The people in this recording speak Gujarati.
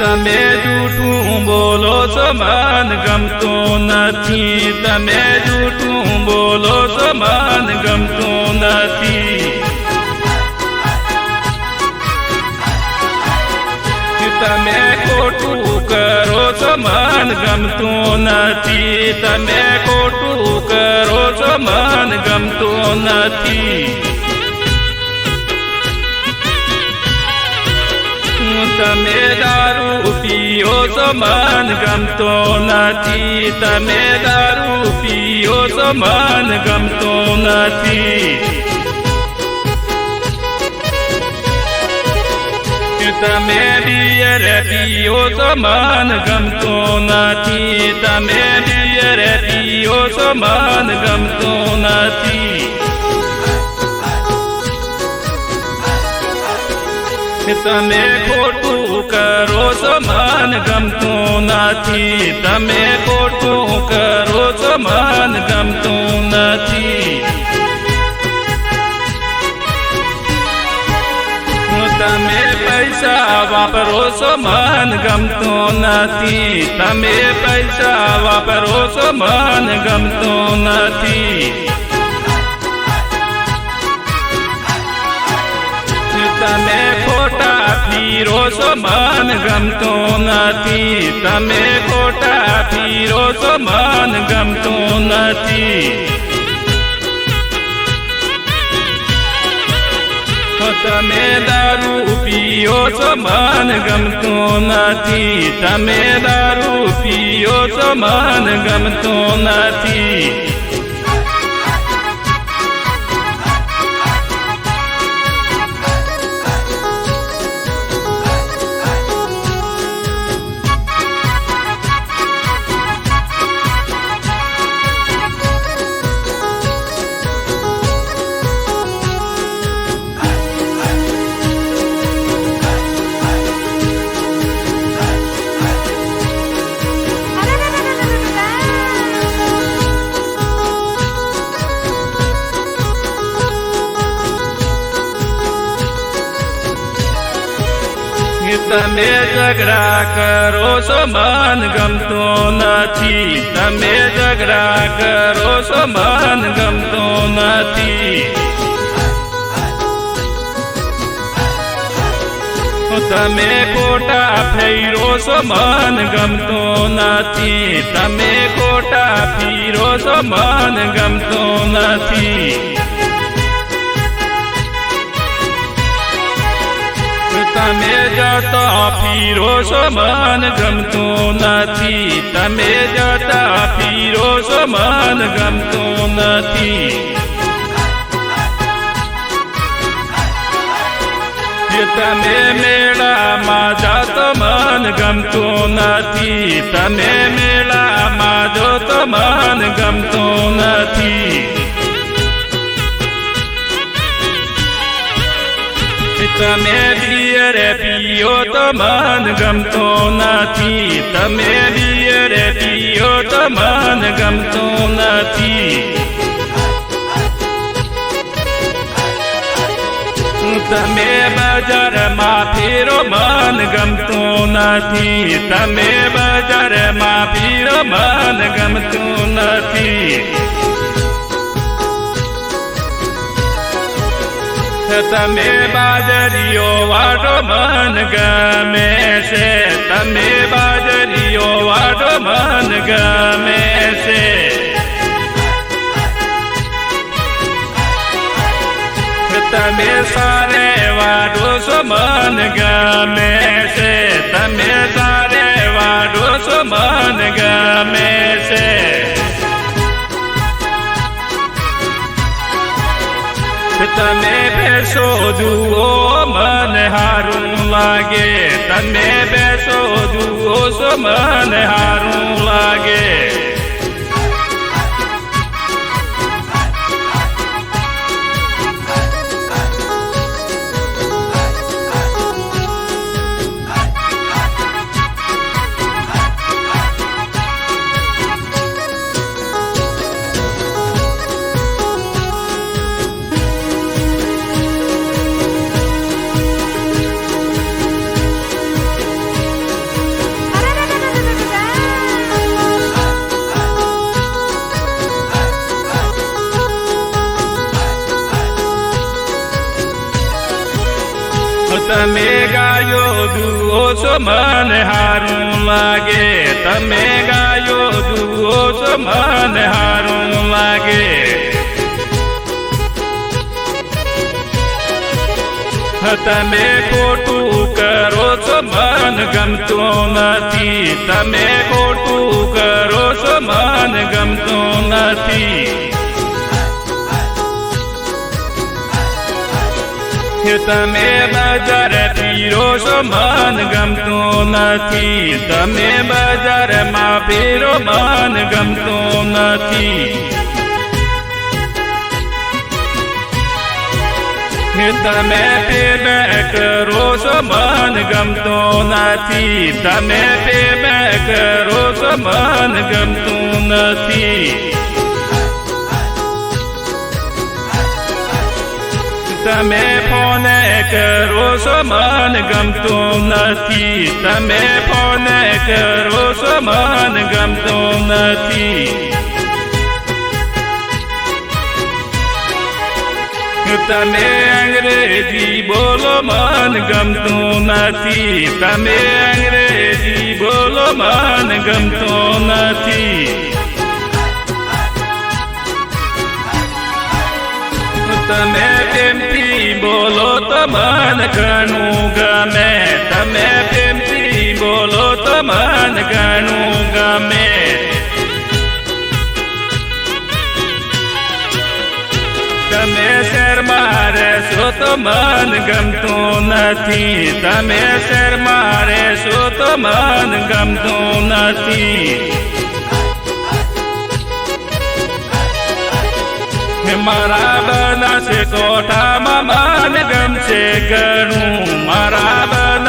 તમે જૂઠું બોલો સમાન મન ગમતું નથી. તમે જૂઠું બોલો સમાન મન ગમતું નથી. તમે ખોટું કરો સમાન મન ગમતું નથી. તમે ખોટું કરો સમાન મન ગમતું નથી. તમે દારૂ પીઓ છો મન ગમતો નથી તમે દારૂ પીઓ છો મન ગમતો નથી તમે બિયર પીઓ છો મન ગમતો નથી તમે બિયર પીઓ છો મન ગમતો નથી તમે ખોટું કરો છો મન ગમતું નથી તમે ખોટું કરો છો મન ગમતું નથી તમે પૈસા વાપરો છો મન ગમતું નથી તમે પૈસા વાપરો છો મન ગમતું નથી ફીરો છો મન ગમતો નથી. તમે ખોટા પીરો છો મન ગમતો નથી. તમે દારૂ પીઓ છો મન ગમતો નથી. તમે દારૂ પીઓ છો મન ગમતો નથી. તમે ઝઘડા કરો છો, મન ગમતો નથી. તમે ઝઘડા કરો છો, મન ગમતો નથી. તમે ખોટા ફેરો છો, મન ગમતો નથી. તમે ખોટા ફીરો છો, મન ગમતો નથી. તમે જતા પીરો સમાન મન ગમતું નથી. તમે જતા પીરો સમાન મન ગમતું નથી. તમે મેળામાં જાતો મન ગમતું નથી. તમે મેળામાં જોતો મન ગમતું તમે બિયર પીઓ તો મન ગમતું નથી તમે બિયર પીઓ તો મન ગમતું નથી તમે બજારમાં ફેરો મન ગમતું નથી તમે બજારમાં ફેરો મન ગમતું નથી તમે બાજરીઓ વાટો મન ગમે છે. તમે બાજરીઓ વાટો મન ગમે છે. તમે સારે વાડો સમાન મન ગમે છે. જુઓ મને હારું લાગે તમે બેસો જુઓ છો મન હારું લાગે તમે ગાયો જુઓ છો મને હારું લાગે તમે ગાયો જુઓ છો મને હારું લાગે તમે ખોટું કરો છો મન ગમતું નથી તમે ખોટું કરો છો મન ગમતું નથી તમે બજાર પીરો છો ગમતું નથી. તમે બજારમાં પીરો મન ગમતો નથી. તમે પેમે કરો મન ગમતું નથી. તમે પેમે કરો મન ગમતું નથી. તમે ફોન કરો છો મન ગમતું નથી તમે ફોન કરો છો મન ગમતું નથી તમે અંગ્રેજી બોલો મન ગમતું નથી તમે અંગ્રેજી બોલો મન ગમતું નથી મન ઘણું ગમે. તમે પ્રેમથી બોલો તો મન ગમે. તમે શહેરમાં રહેશો તો મન ગમતું નથી. તમે મારે રહેશો તો મન ગમતું નથી. મારા કોઠામાં મન ગમશે ઘણું મારા